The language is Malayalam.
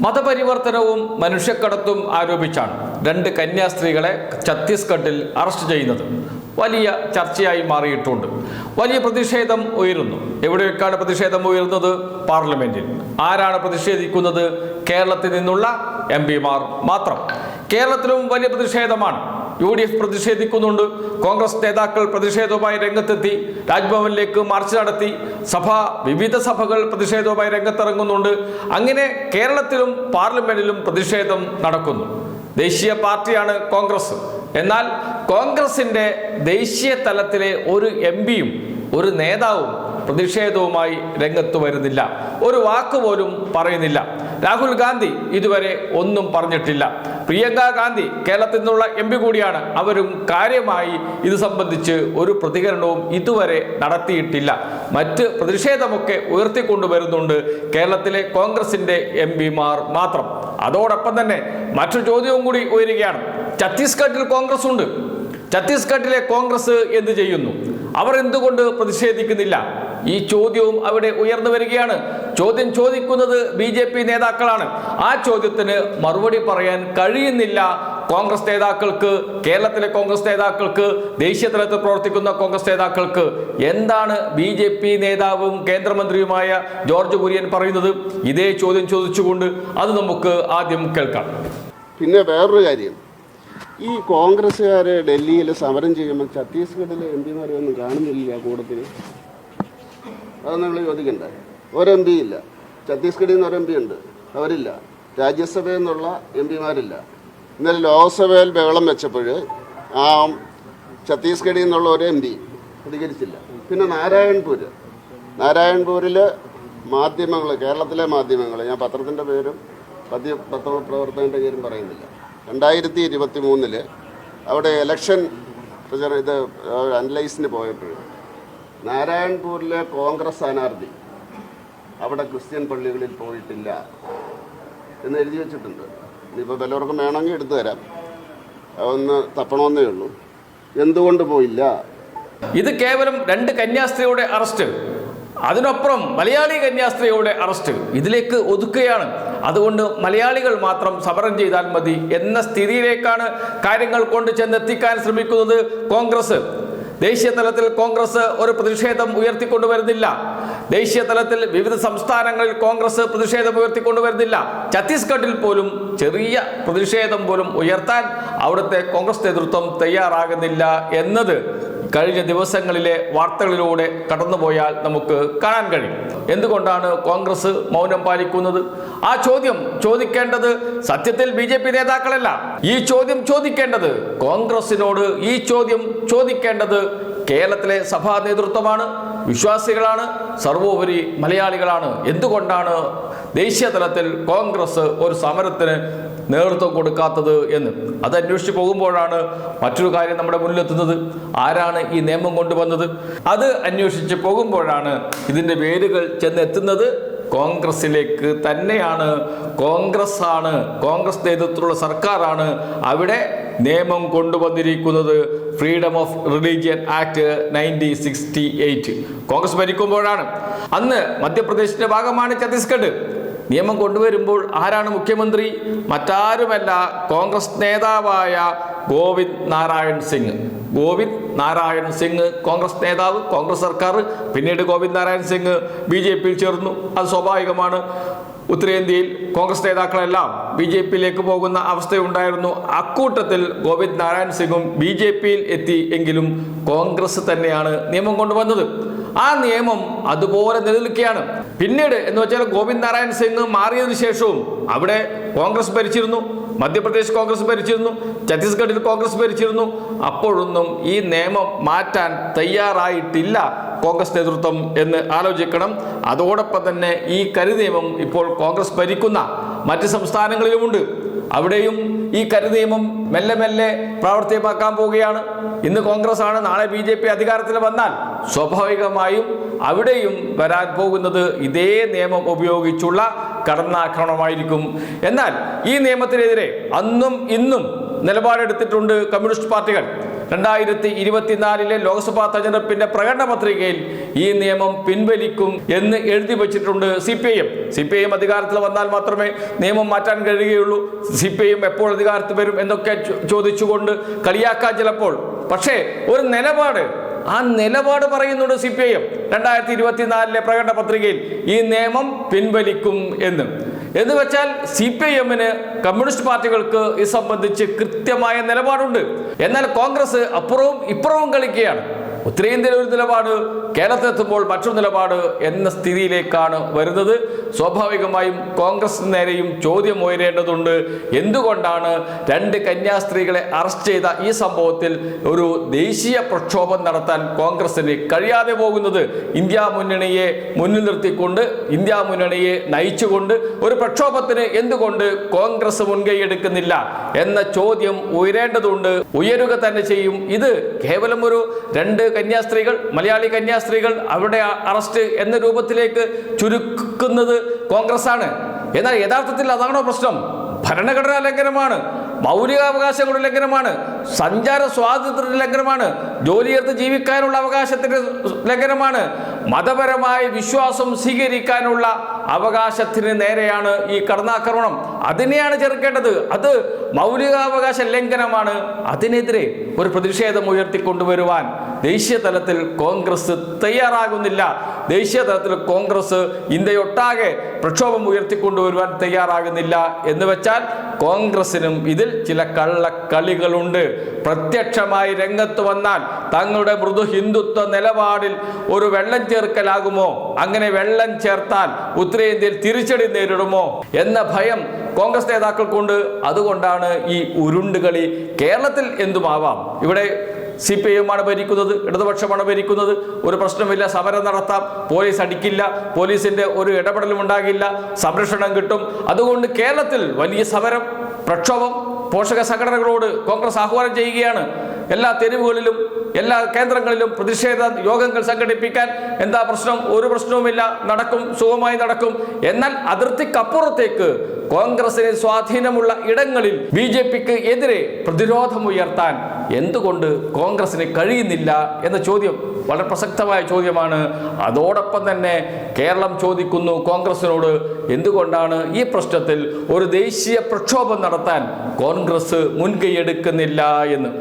മതപരിവർത്തനവും മനുഷ്യക്കടത്തും ആരോപിച്ചാണ് രണ്ട് കന്യാസ്ത്രീകളെ ഛത്തീസ്ഗഡിൽ അറസ്റ്റ് ചെയ്യുന്നത്. വലിയ ചർച്ചയായി മാറിയിട്ടുണ്ട്. വലിയ പ്രതിഷേധം ഉയരുന്നു. എവിടെയൊക്കെയാണ് പ്രതിഷേധം ഉയരുന്നത്? പാർലമെന്റിൽ. ആരാണ് പ്രതിഷേധിക്കുന്നത്? കേരളത്തിൽ നിന്നുള്ള എം പിമാർ മാത്രം. കേരളത്തിലും വലിയ പ്രതിഷേധമാണ്. യു ഡി എഫ് പ്രതിഷേധിക്കുന്നുണ്ട്. കോൺഗ്രസ് നേതാക്കൾ പ്രതിഷേധവുമായി രംഗത്തെത്തി. രാജ്ഭവനിലേക്ക് മാർച്ച് നടത്തി. സഭ വിവിധ സഭകൾ പ്രതിഷേധവുമായി രംഗത്തിറങ്ങുന്നുണ്ട്. അങ്ങനെ കേരളത്തിലും പാർലമെന്റിലും പ്രതിഷേധം നടക്കുന്നു. ദേശീയ പാർട്ടിയാണ് കോൺഗ്രസ്. എന്നാൽ കോൺഗ്രസിന്റെ ദേശീയ തലത്തിലെ ഒരു എം പിയും ഒരു നേതാവും പ്രതിഷേധവുമായി രംഗത്ത് വരുന്നില്ല. ഒരു വാക്ക് പോലും പറയുന്നില്ല. രാഹുൽ ഗാന്ധി ഇതുവരെ ഒന്നും പറഞ്ഞിട്ടില്ല. പ്രിയങ്ക ഗാന്ധി കേരളത്തിൽ നിന്നുള്ള എം പി കൂടിയാണ്. അവരും കാര്യമായി ഇത് സംബന്ധിച്ച് ഒരു പ്രതികരണവും ഇതുവരെ നടത്തിയിട്ടില്ല. മറ്റ് പ്രതിഷേധമൊക്കെ ഉയർത്തിക്കൊണ്ടുവരുന്നുണ്ട് കേരളത്തിലെ കോൺഗ്രസിന്റെ എം പിമാർ മാത്രം. അതോടൊപ്പം തന്നെ മറ്റൊരു ചോദ്യവും കൂടി ഉയരുകയാണ്. ഛത്തീസ്ഗഡിൽ കോൺഗ്രസ് ഉണ്ട്. ഛത്തീസ്ഗഡിലെ കോൺഗ്രസ് എന്ത് ചെയ്യുന്നു? അവർ എന്തുകൊണ്ട് പ്രതിഷേധിക്കുന്നില്ല? ഈ ചോദ്യവും അവിടെ ഉയർന്നു വരികയാണ്. ചോദ്യം ചോദിക്കുന്നത് ബി ജെ പി നേതാക്കളാണ്. ആ ചോദ്യത്തിന് മറുപടി പറയാൻ കഴിയുന്നില്ല. കോൺഗ്രസ് നേതാക്കൾക്ക് കേരളത്തിലെ കോൺഗ്രസ് നേതാക്കൾക്ക് ദേശീയ തലത്തിൽ പ്രവർത്തിക്കുന്ന കോൺഗ്രസ് നേതാക്കൾക്ക്. എന്താണ് ബി ജെ പി നേതാവും കേന്ദ്രമന്ത്രിയുമായ ജോർജ് കുര്യൻ പറയുന്നത്? ഇതേ ചോദ്യം ചോദിച്ചുകൊണ്ട് അത് നമുക്ക് ആദ്യം കേൾക്കാം. പിന്നെ വേറൊരു കാര്യം. ഈ കോൺഗ്രസ്സുകാരെ ഡൽഹിയിൽ സമരം ചെയ്യുമ്പോൾ ഛത്തീസ്ഗഡിലെ എം പിമാരെ ഒന്നും കാണുന്നില്ല കൂട്ടത്തിൽ അത് നമ്മൾ ചോദിക്കണ്ടേ. ഒരു എം പി ഇല്ല. ഛത്തീസ്ഗഡിൽ നിന്ന് ഒരു എം പി ഉണ്ട്. അവരില്ല. രാജ്യസഭയിൽ നിന്നുള്ള എം പിമാരില്ല ഇന്നലെ ലോക്സഭയിൽ ബഹളം വെച്ചപ്പോൾ ആ ഛത്തീസ്ഗഡിൽ നിന്നുള്ള ഒരു എം പി പ്രതികരിച്ചില്ല. പിന്നെ നാരായൺപൂര്. നാരായൺപൂരിൽ മാധ്യമങ്ങൾ കേരളത്തിലെ മാധ്യമങ്ങൾ ഞാൻ പത്രത്തിന്റെ പേരും പദ്യ പത്രപ്രവർത്തകന്റെ പേരും പറയുന്നില്ല. രണ്ടായിരത്തി ഇരുപത്തി മൂന്നിൽ അവിടെ ഇലക്ഷൻ പ്രചാരണം ഇത് അനലൈസിന് പോയപ്പോൾ നാരായൺപൂരിലെ കോൺഗ്രസ് സ്ഥാനാർത്ഥി അവിടെ ക്രിസ്ത്യൻ പള്ളികളിൽ പോയിട്ടില്ല എന്ന് എഴുതി വെച്ചിട്ടുണ്ട്. ഇനിയിപ്പോൾ വല്ലവർക്കും വേണമെങ്കിൽ എടുത്തു തരാം. ഒന്ന് തപ്പണമെന്നേ ഉള്ളൂ. എന്തുകൊണ്ട് പോയില്ല? ഇത് കേവലം രണ്ട് കന്യാസ്ത്രീയുടെ അറസ്റ്റ്. അതിനപ്പുറം മലയാളി കന്യാസ്ത്രീയുടെ അറസ്റ്റ്. ഇതിലേക്ക് ഒതുക്കുകയാണ്. അതുകൊണ്ട് മലയാളികൾ മാത്രം സമരം ചെയ്താൽ മതി എന്ന സ്ഥിതിയിലേക്കാണ് കാര്യങ്ങൾ കൊണ്ട് ചെന്നെത്തിക്കാൻ ശ്രമിക്കുന്നത് കോൺഗ്രസ്. ദേശീയ തലത്തിൽ കോൺഗ്രസ് ഒരു പ്രതിഷേധം ഉയർത്തിക്കൊണ്ടുവരുന്നില്ല. ദേശീയ തലത്തിൽ വിവിധ സംസ്ഥാനങ്ങളിൽ കോൺഗ്രസ് പ്രതിഷേധം ഉയർത്തിക്കൊണ്ടുവരുന്നില്ല. ഛത്തീസ്ഗഡിൽ പോലും ചെറിയ പ്രതിഷേധം പോലും ഉയർത്താൻ അവിടുത്തെ കോൺഗ്രസ് നേതൃത്വം തയ്യാറാകുന്നില്ല എന്നത് കഴിഞ്ഞ ദിവസങ്ങളിലെ വാർത്തകളിലൂടെ കടന്നുപോയാൽ നമുക്ക് കാണാൻ കഴിയും. എന്തുകൊണ്ടാണ് കോൺഗ്രസ് മൗനം പാലിക്കുന്നത്? ആ ചോദ്യം ചോദിക്കേണ്ടത് സത്യത്തിൽ ബി ജെ പി നേതാക്കളല്ല. ഈ ചോദ്യം ചോദിക്കേണ്ടത് കോൺഗ്രസിനോട് ഈ ചോദ്യം ചോദിക്കേണ്ടത് കേരളത്തിലെ സഭാ നേതൃത്വമാണ് വിശ്വാസികളാണ് സർവോപരി മലയാളികളാണ്. എന്തുകൊണ്ടാണ് ദേശീയ തലത്തിൽ കോൺഗ്രസ് ഒരു സമരത്തിന് നേതൃത്വം കൊടുക്കാത്തത് എന്ന്? അത് അന്വേഷിച്ച് പോകുമ്പോഴാണ് മറ്റൊരു കാര്യം നമ്മുടെ മുന്നിലെത്തുന്നത്. ആരാണ് ഈ നിയമം കൊണ്ടുവന്നത്? അത് അന്വേഷിച്ച് പോകുമ്പോഴാണ് ഇതിന്റെ വേരുകൾ ചെന്നെത്തുന്നത്. കോൺഗ്രസിലേക്ക് തന്നെയാണ്. കോൺഗ്രസ് ആണ് കോൺഗ്രസ് നേതൃത്വത്തിലുള്ള സർക്കാരാണ് അവിടെ നിയമം കൊണ്ടുവന്നിരിക്കുന്നത്. Freedom of religion act nineteen sixty eight Congress ഭരിക്കുമ്പോഴാണ്. അന്ന് മധ്യപ്രദേശിന്റെ ഭാഗമാണ് ഛത്തീസ്ഗഡ്. നിയമം കൊണ്ടുവരുമ്പോൾ ആരാണ് മുഖ്യമന്ത്രി? മറ്റാരുമല്ല കോൺഗ്രസ് നേതാവായ ഗോവിന്ദ് നാരായൺ സിംഗ്. ഗോവിന്ദ് നാരായൺ സിംഗ് കോൺഗ്രസ് നേതാവ് കോൺഗ്രസ് സർക്കാർ പിന്നീട് ഗോവിന്ദ് നാരായൺ സിംഗ് ബി ജെ പിയിൽ ചേർന്നു. അത് സ്വാഭാവികമാണ്. ഉത്തരേന്ത്യയിൽ കോൺഗ്രസ് നേതാക്കളെല്ലാം ബി ജെ പിയിലേക്ക് പോകുന്ന അവസ്ഥയുണ്ടായിരുന്നു. അക്കൂട്ടത്തിൽ ഗോവിന്ദ് നാരായൺ സിംഗും ബി ജെ പിയിൽ എത്തി എങ്കിലും കോൺഗ്രസ് തന്നെയാണ് നിയമം കൊണ്ടുവന്നത്. ആ നിയമം അതുപോലെ നിലനിൽക്കുകയാണ്. പിന്നീട് എന്ന് വെച്ചാൽ ഗോവിന്ദ് നാരായൺ സിംഗ് മാറിയതിനു ശേഷവും അവിടെ കോൺഗ്രസ് ഭരിച്ചിരുന്നു മധ്യപ്രദേശ് കോൺഗ്രസ് ഭരിച്ചിരുന്നു ഛത്തീസ്ഗഡിൽ കോൺഗ്രസ് ഭരിച്ചിരുന്നു. അപ്പോഴൊന്നും ഈ നിയമം മാറ്റാൻ തയ്യാറായിട്ടില്ല കോൺഗ്രസ് നേതൃത്വം എന്ന് ആലോചിക്കണം. അതോടൊപ്പം തന്നെ ഈ കരുനിയമം ഇപ്പോൾ കോൺഗ്രസ് ഭരിക്കുന്ന മറ്റ് സംസ്ഥാനങ്ങളിലുമുണ്ട്. അവിടെയും ഈ കരു നിയമം മെല്ലെ മെല്ലെ പ്രാവർത്തികമാക്കാൻ പോവുകയാണ്. ഇന്ന് കോൺഗ്രസ് ആണ് നാളെ ബി ജെ പി അധികാരത്തിൽ വന്നാൽ സ്വാഭാവികമായും അവിടെയും വരാൻ പോകുന്നത് ഇതേ നിയമം ഉപയോഗിച്ചുള്ള കടന്നാക്രമണമായിരിക്കും. എന്നാൽ ഈ നിയമത്തിനെതിരെ അന്നും ഇന്നും നിലപാടെടുത്തിട്ടുണ്ട് കമ്മ്യൂണിസ്റ്റ് പാർട്ടികൾ. രണ്ടായിരത്തി ഇരുപത്തിനാലിലെ ലോക്സഭാ തെരഞ്ഞെടുപ്പിന്റെ പ്രകടന പത്രികയിൽ ഈ നിയമം പിൻവലിക്കും എന്ന് എഴുതി വച്ചിട്ടുണ്ട് C P I M. C P I M അധികാരത്തിൽ വന്നാൽ മാത്രമേ നിയമം മാറ്റാൻ കഴിയുകയുള്ളൂ. സി പി ഐ എം എപ്പോൾ അധികാരത്തിൽ വരും എന്നൊക്കെ ചോദിച്ചുകൊണ്ട് കളിയാക്കാൻ ചിലപ്പോൾ. പക്ഷേ ഒരു നിലപാട്. ആ നിലപാട് പറയുന്നുണ്ട് സി പി ഐ എം. രണ്ടായിരത്തി ഇരുപത്തിനാലിലെ പ്രകടന പത്രികയിൽ ഈ നിയമം പിൻവലിക്കും എന്ന്. എന്ന് വെച്ചാൽ സി പി ഐ എമ്മിന് കമ്മ്യൂണിസ്റ്റ് പാർട്ടികൾക്ക് ഇത് സംബന്ധിച്ച് കൃത്യമായ നിലപാടുണ്ട്. എന്നാൽ കോൺഗ്രസ് അപ്പുറവും ഇപ്പുറവും കളിക്കുകയാണ്. ഉത്തരേന്ത്യയിലെ ഒരു നിലപാട് കേരളത്തിലെത്തുമ്പോൾ മറ്റൊരു നിലപാട് എന്ന സ്ഥിതിയിലേക്കാണ് വരുന്നത്. സ്വാഭാവികമായും കോൺഗ്രസ് നേരെയും ചോദ്യം ഉയരേണ്ടതുണ്ട്. എന്തുകൊണ്ടാണ് രണ്ട് കന്യാസ്ത്രീകളെ അറസ്റ്റ് ചെയ്ത ഈ സംഭവത്തിൽ ഒരു ദേശീയ പ്രക്ഷോഭം നടത്താൻ കോൺഗ്രസിന് കഴിയാതെ പോകുന്നത്? ഇന്ത്യ മുന്നണിയെ മുന്നിൽ നിർത്തിക്കൊണ്ട് ഇന്ത്യ മുന്നണിയെ നയിച്ചുകൊണ്ട് ഒരു പ്രക്ഷോഭത്തിന് എന്തുകൊണ്ട് കോൺഗ്രസ് മുൻകൈ എടുക്കുന്നില്ല എന്ന ചോദ്യം ഉയരേണ്ടതുണ്ട്. ഉയരുക തന്നെ ചെയ്യും. ഇത് കേവലം ഒരു രണ്ട് കന്യാസ്ത്രീകൾ മലയാളി കന്യാസ്ത്രീകൾ അവരുടെ അറസ്റ്റ് എന്ന രൂപത്തിലേക്ക് ചുരുക്കുന്നത് കോൺഗ്രസ് ആണ് എന്നാൽ യഥാർത്ഥത്തിൽ അതാണോ പ്രശ്നം? ഭരണഘടനാ ലംഘനമാണ് മൗലികാവകാശങ്ങളുടെ ലംഘനമാണ് സഞ്ചാര സ്വാതന്ത്ര്യത്തിന്റെ ലംഘനമാണ് ജോലിയെടുത്ത് ജീവിക്കാനുള്ള അവകാശത്തിന്റെ ലംഘനമാണ് മതപരമായ വിശ്വാസം സ്വീകരിക്കാനുള്ള അവകാശത്തിന് നേരെയാണ് ഈ കടന്നാക്രമണം. അതിനെയാണ് ചെറുക്കേണ്ടത്. അത് മൗലികാവകാശ ലംഘനമാണ്. അതിനെതിരെ ഒരു പ്രതിഷേധം ഉയർത്തിക്കൊണ്ടുവരുവാൻ ദേശീയ തലത്തിൽ കോൺഗ്രസ് തയ്യാറാകുന്നില്ല. ദേശീയ തലത്തിൽ കോൺഗ്രസ് ഇന്ത്യയൊട്ടാകെ പ്രക്ഷോഭം ഉയർത്തിക്കൊണ്ടുവരുവാൻ തയ്യാറാകുന്നില്ല എന്ന് വെച്ചാൽ കോൺഗ്രസിനും ഇതിൽ ചില കള്ളക്കളികളുണ്ട്. പ്രത്യക്ഷമായി രംഗത്ത് വന്നാൽ തങ്ങളുടെ മൃദു ഹിന്ദുത്വ നിലപാടിൽ ഒരു വെള്ളം ചേർക്കലാകുമോ? അങ്ങനെ വെള്ളം ചേർത്താൽ ഉത്തരേന്ത്യയിൽ തിരിച്ചടി നേരിടുമോ? എന്ന ഭയം കോൺഗ്രസ് നേതാക്കൾക്കുണ്ട്. അതുകൊണ്ടാണ് ഈ ഉരുണ്ടുകളി കേരളത്തിൽ എന്തുമാവാം? ഇവിടെ സി പി ഐ എമ്മാണ് ഭരിക്കുന്നത് ഇടതുപക്ഷമാണ് ഭരിക്കുന്നത്. ഒരു പ്രശ്നമില്ല സമരം നടത്താം. പോലീസ് അടിക്കില്ല പോലീസിന്റെ ഒരു ഇടപെടലും ഉണ്ടാകില്ല. സംരക്ഷണം കിട്ടും. അതുകൊണ്ട് കേരളത്തിൽ വലിയ സമരം പ്രക്ഷോഭം പോഷക സംഘടനകളോട് കോൺഗ്രസ് ആഹ്വാനം ചെയ്യുകയാണ്. എല്ലാ തെരുവുകളിലും എല്ലാ കേന്ദ്രങ്ങളിലും പ്രതിഷേധ യോഗങ്ങൾ സംഘടിപ്പിക്കാൻ എന്താ പ്രശ്നം? ഒരു പ്രശ്നവുമില്ല. നടക്കും സുഖമായി നടക്കും. എന്നാൽ അതിർത്തിക്കപ്പുറത്തേക്ക് കോൺഗ്രസിന് സ്വാധീനമുള്ള ഇടങ്ങളിൽ ബി ജെ പിക്ക് എതിരെ പ്രതിരോധമുയർത്താൻ എന്തുകൊണ്ട് കോൺഗ്രസിന് കഴിയുന്നില്ല എന്ന ചോദ്യം വളരെ പ്രസക്തമായ ചോദ്യമാണ്. അതോടൊപ്പം തന്നെ കേരളം ചോദിക്കുന്നു കോൺഗ്രസിനോട് എന്തുകൊണ്ടാണ് ഈ പ്രശ്നത്തിൽ ഒരു ദേശീയ പ്രക്ഷോഭം നടത്താൻ കോൺഗ്രസ് മുൻകൈയെടുക്കുന്നില്ല എന്ന്?